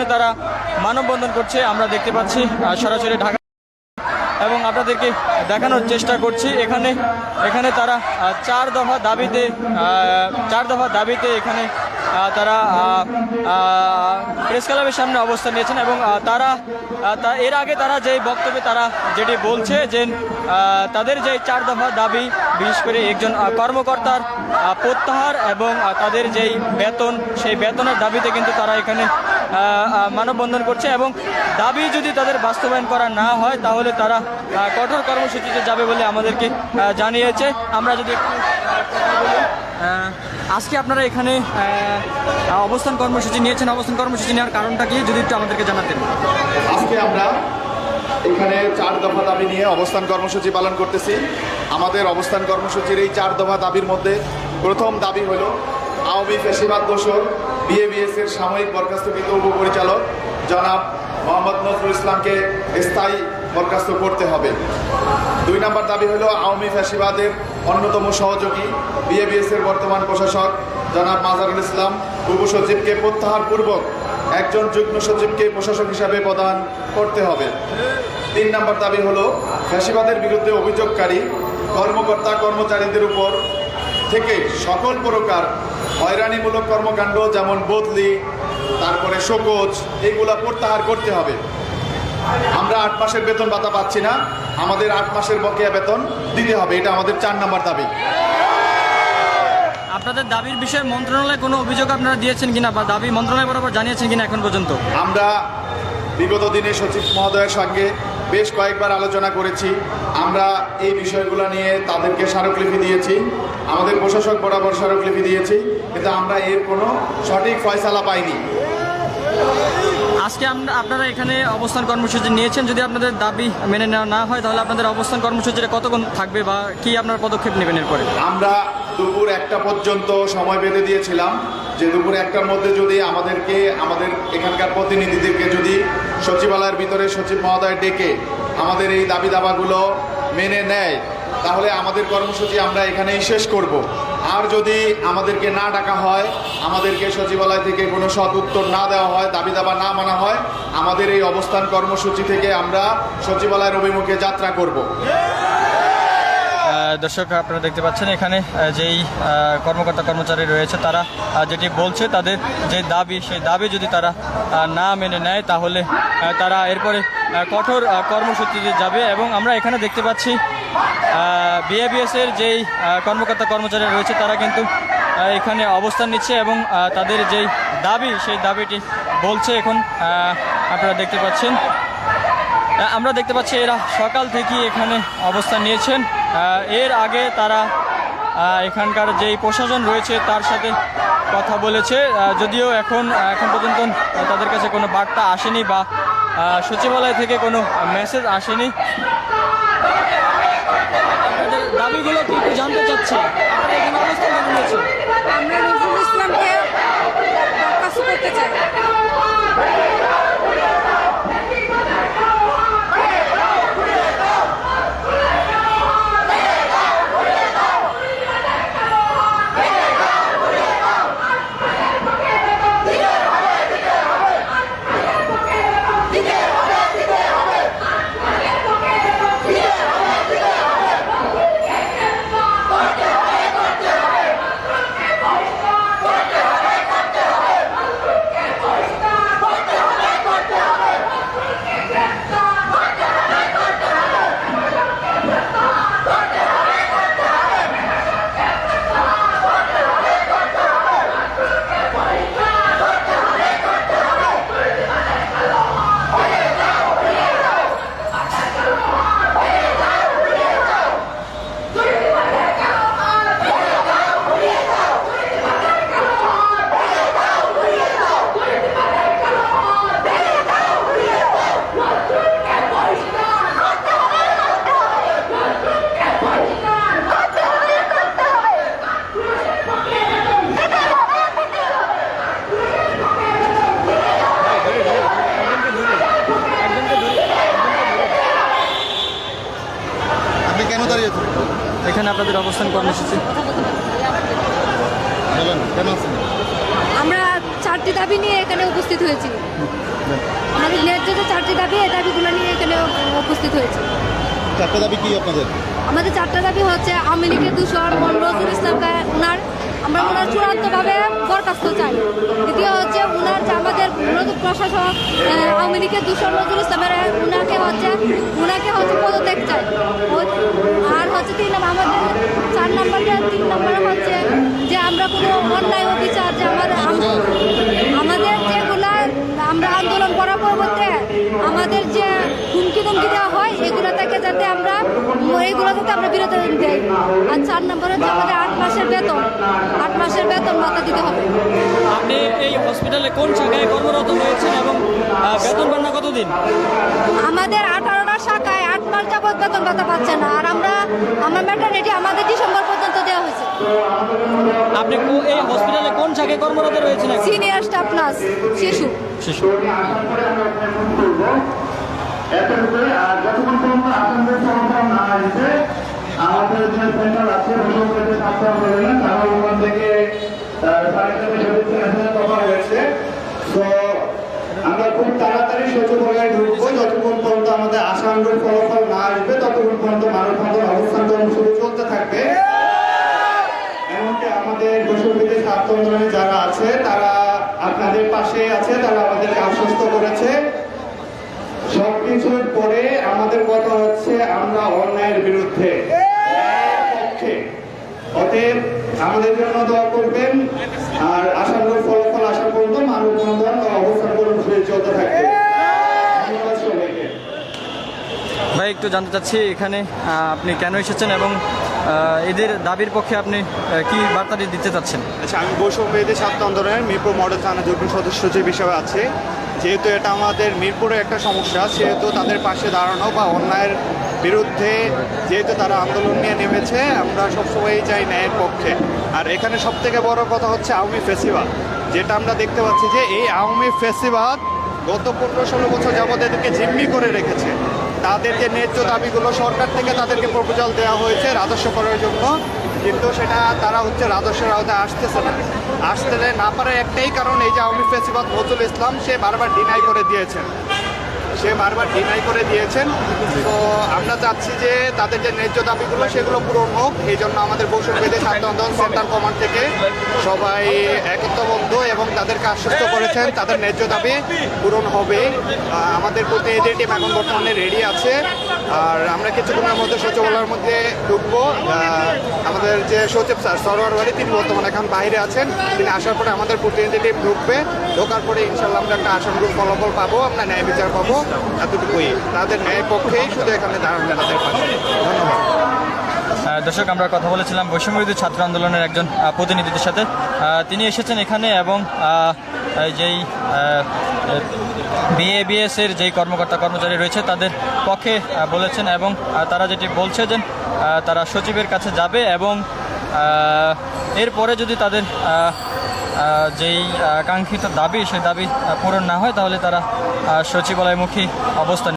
তারা মানববন্ধন করছে, আমরা দেখতে পাচ্ছি সরাসরি ঢাকা এবং আপনাদেরকে দেখানোর চেষ্টা করছি। এখানে এখানে তারা চার দফা দাবিতে চার দফা দাবিতে এখানে তারা প্রেস ক্লাবের সামনে অবস্থান নিয়েছেন এবং তারা এর আগে তারা যেই বক্তব্যে তারা যেটি বলছে যে তাদের যে চার দফা দাবি, বিশেষ করে একজন কর্মকর্তার প্রত্যাহার এবং তাদের যেই বেতন, সেই বেতনের দাবিতে কিন্তু তারা এখানে মানববন্ধন করছে এবং দাবি যদি তাদের বাস্তবায়ন করা না হয়, তাহলে তারা কঠোর কর্মসূচিতে যাবে বলে আমাদেরকে জানিয়েছে। আমরা যদি একটু আজকে আপনারা এখানে অবস্থান কর্মসূচি নিয়েছেন, অবস্থান কর্মসূচি নেওয়ার কারণটা কি? যদি একটু আমাদেরকে জানাতেন। আজকে আমরা এখানে চার দফা দাবি নিয়ে অবস্থান কর্মসূচি পালন করতেছি। আমাদের অবস্থান কর্মসূচির এই চার দফা দাবির মধ্যে প্রথম দাবি হলো আওয়ামী ফেসিবাদ দোষর বিএবিএস এর সাময়িক বরখাস্তকৃত উপপরিচালক জনাব মোহাম্মদ নজরুল ইসলামকে স্থায়ী বরখাস্ত করতে হবে। দুই নম্বর দাবি হলো আওয়ামী ফ্যাসিবাদের অন্যতম সহযোগী বিএবিএস এর বর্তমান প্রশাসক জনাব মাজারুল ইসলাম। উপসচিবকে প্রত্যাহার পূর্বক একজন যুগ্ম সচিবকে প্রশাসক হিসাবে প্রদান করতে হবে। তিন নম্বর দাবি হলো ফ্যাসিবাদের বিরুদ্ধে অভিযোগকারী, কর্মকর্তা, কর্মচারীদের উপর থেকে সকল প্রকার হয়রানিমূলক কর্মকাণ্ড যেমন বদলি, তারপরে শোকজ, এগুলা প্রত্যাহার করতে হবে। আমরা আট মাসের বেতন ভাতা পাচ্ছি না। আমাদের আট মাসের বকেয়া বেতন দিতে হবে এটা আমাদের চার নম্বর দাবি। আপনাদের দাবির বিষয়ে মন্ত্রণালয়ে কোনো অভিযোগ আপনারা দিয়েছেন কিনা বা দাবি মন্ত্রণালয় বরাবর জানিয়েছেন কিনা এখন পর্যন্ত? আমরা বিগত দিনে সচিব মহোদয়ের সঙ্গে বেশ কয়েকবার আলোচনা করেছি। আমরা এই বিষয়গুলো নিয়ে তাদেরকে স্মারকলিপি দিয়েছি। আমাদের প্রশাসক বরাবর স্মারকলিপি দিয়েছি। কিন্তু আমরা এর কোনো সঠিক ফয়সালা পাইনি। আজকে আমরা আপনারা এখানে অবস্থান কর্মসূচি নিয়েছেন। যদি আপনাদের দাবি মেনে নেওয়া না হয়, তাহলে আপনাদের অবস্থান কর্মসূচিটা কতক্ষণ থাকবে বা কি আপনার পদক্ষেপ নেবেন এরপরে? আমরা দুপুর একটা পর্যন্ত সময় বেঁধে দিয়েছিলাম। যে দুপুর একটার মধ্যে যদি আমাদেরকে আমাদের এখানকার প্রতিনিধিদেরকে যদি সচিবালয়ের ভিতরে সচিব মহোদয় ডেকে আমাদের এই দাবি দাবাগুলো মেনে নেয়, তাহলে আমাদের কর্মসূচি আমরা এখানেই শেষ করব। আর যদি আমাদেরকে না ডাকা হয় আমাদেরকে সচিবালয় থেকে কোনো সৎ উত্তর না দেওয়া হয়, দাবি দাবা না মানা হয়, আমাদের এই অবস্থান কর্মসূচি থেকে আমরা সচিবালয়ের অভিমুখে যাত্রা করব। দর্শক, আপনারা দেখতে পাচ্ছেন এখানে যেই কর্মকর্তা কর্মচারী রয়েছে, তারা যেটি বলছে, তাদের যে দাবি, সেই দাবি যদি তারা না মেনে নেয়, তাহলে তারা এরপরে কঠোর কর্মসূচিতে যাবে এবং আমরা এখানে দেখতে পাচ্ছি বিএবিএস এর যেই কর্মকর্তা কর্মচারী রয়েছে, তারা কিন্তু এখানে অবস্থান নিচ্ছে এবং তাদের যেই দাবি, সেই দাবিটি বলছে এখন আপনারা দেখতে পাচ্ছেন। আমরা দেখতে পাচ্ছি এরা সকাল থেকে এখানে অবস্থান নিয়েছেন। এর আগে তারা এখানকার যেই প্রশাসন রয়েছে, তার সাথে কথা বলেছে। যদিও এখন এখন পর্যন্ত তাদের কাছে কোনো বার্তা আসেনি বা সচিবালয় থেকে কোনো মেসেজ আসেনি। দাবিগুলো কি একটু জানতে চাচ্ছি আপনারা এখানে অবস্থান কেন নিয়েছেন? আমরা নজরুল ইসলামকে করতে চাই আপনি কেন দাঁড়িয়েছেন এখানে আপনাদের অবস্থান কর্মসূচি আমরা চারটি দাবি নিয়ে এখানে উপস্থিত হয়েছি। আমাদের ন্যায্য যে চারটি দাবি এই দাবিগুলো নিয়ে এখানে উপস্থিত হয়েছি। চারটে দাবি কি আপনাদের? আমাদের চারটা দাবি হচ্ছে আওয়ামী লীগের দূষণ নজরুল ইসলাম কা- উনার আমরা ওনার চূড়ান্তভাবে বরখাস্ত চাই। দ্বিতীয় হচ্ছে উনার যে আমাদের নতুন প্রশাসক আওয়ামী লীগের দূষণ নজরুল ইসলামের উনাকে হচ্ছে উনাকে হচ্ছে পদত্যাগ চাই। আর হচ্ছে তিন নম্বর আমাদের চার নম্বরটা তিন নম্বরে হচ্ছে যে আমরা কোনো অন্যায় অবিচার যে আমাদের আম- আমাদের যেগুলা আমরা আন্দোলন করার পরবর্তী আমাদের যে হুমকি ধুমকি দেওয়া হয় এগুলো থেকে যাতে আমরা এইগুলো যাতে আমরা বিরত দেই। আর চার নম্বর হচ্ছে আমাদের আট মাসের বেতন। আট মাসের বেতন ভাতা দিতে হবে। আপনি এই হসপিটালে কোন শাখায় কর্মরত হয়েছেন এবং বেতন পান না কতদিন? আমাদের আঠারোটা শাখায় আট মাস যাবত বেতন ভাতা পাচ্ছে না। আর আমরা আমার ম্যাটারনিটি আমাদের ডিসেম্বর পর্যন্ত দেওয়া হয়েছে। আপনি এই হসপিটালে কোন শাখায় কর্মরত রয়েছেন? সিনিয়র স্টাফ নার্স শিশু। শিশু। আর যতক্ষণ পর্যন্ত না আসবে, আমাদের যে সেন্টার আছে ওগুলোতে ছাত্র আন্দোলনে তারা ওখান থেকে করা তো আমরা খুব তাড়াতাড়ি সচিবালয়ে ঢুকবো, যতক্ষণ পর্যন্ত আমাদের আশানুরূপ ফলাফল না আসবে, ততক্ষণ পর্যন্ত মানববন্ধন অবস্থান কর্মসূচি চলতে এমনকি আমাদের বসুবিধি ছাত্র যারা আছে, তারা আপনাদের পাশে আছে, তারা আমাদেরকে আশ্বস্ত করেছে। সবকিছুর পরে আমাদের কথা হচ্ছে আমরা অন্যায়ের বিরুদ্ধে। পক্ষে। অতএব আমাদের জন্য দোয়া করবেন। আর আশানুরূপ ফলাফল আসা পর্যন্ত মানববন্ধন ও অবস্থান কর্মসূচি চলতে থাকবে। ভাই একটু জানতে চাচ্ছি এখানে আপনি কেন এসেছেন এবং এদের দাবির পক্ষে আপনি কি বার্তাটি দিতে চাচ্ছেন? আচ্ছা আমি বৈষম্য এদের ছাত্র আন্দোলনের মিরপুর মডেল থানা যুগ্ম সদস্য সচিব হিসেবে আছে যেহেতু এটা আমাদের মিরপুরে একটা সমস্যা, সেহেতু তাদের পাশে দাঁড়ানো বা অন্যায়ের বিরুদ্ধে যেহেতু তারা আন্দোলন নিয়ে নেমেছে, আমরা সবসময়ই চাই ন্যায়ের পক্ষে। আর এখানে সব থেকে বড় কথা হচ্ছে আওয়ামী ফেসিবাদ, যেটা আমরা দেখতে পাচ্ছি যে এই আওয়ামী ফেসিবাদ গত পনেরো ষোলো বছর যাবত এদেরকে জিম্মি করে রেখেছে। তাদের যে ন্যায্য দাবিগুলো সরকার থেকে তাদেরকে প্রপোজাল দেওয়া হয়েছে রাজস্ব করার জন্য, কিন্তু সেটা তারা হচ্ছে রাজস্বের আওতায় আসতেছে না। আসতে না পারে একটাই কারণ, এই যে আওয়ামী ফেসিবাদ নজরুল ইসলাম, সে বারবার ডিনাই করে দিয়েছেন সে বারবার ডিনাই করে দিয়েছেন। তো আমরা চাচ্ছি যে তাদের যে ন্যায্য দাবিগুলো, সেগুলো পূরণ হোক। এই জন্য আমাদের বৈষম্যবেদে ছাত্র আন্দোলন সেন্টার কমান্ড থেকে সবাই একত্রবদ্ধ এবং তাদেরকে আশ্বস্ত করেছেন। তাদের ন্যায্য দাবি পূরণ হবে। আমাদের প্রতিনিধি টিম এখন বর্তমানে রেডি আছে, আর আমরা কিছুক্ষণের মধ্যে সচিবালয়ের মধ্যে ঢুকবো। আমাদের যে সচিব স্যার সরোয়ার বাড়ি তিনি বর্তমানে এখন বাইরে আছেন। তিনি আসার পরে আমাদের প্রতিনিধি টিম ঢুকবে। ঢোকার পরে ইনশাল্লাহ আমরা একটা আশানুরূপ ফলাফল পাবো, আমরা ন্যায় বিচার পাবো। এতটুকুই। তাদের ন্যায় পক্ষেই শুধু এখানে তাদের পাশে ধন্যবাদ। দর্শক, আমরা কথা বলেছিলাম বৈষম্যবিরোধী ছাত্র আন্দোলনের একজন প্রতিনিধিদের সাথে। তিনি এসেছেন এখানে এবং যেই বিএবিএস এর যেই কর্মকর্তা কর্মচারী রয়েছে, তাদের পক্ষে বলেছেন এবং তারা যেটি বলছে যে তারা সচিবের কাছে যাবে এবং এরপরে যদি তাদের যেই কাঙ্ক্ষিত দাবি সেই দাবি পূরণ না হয় তাহলে তারা সচিবালয়মুখী অবস্থান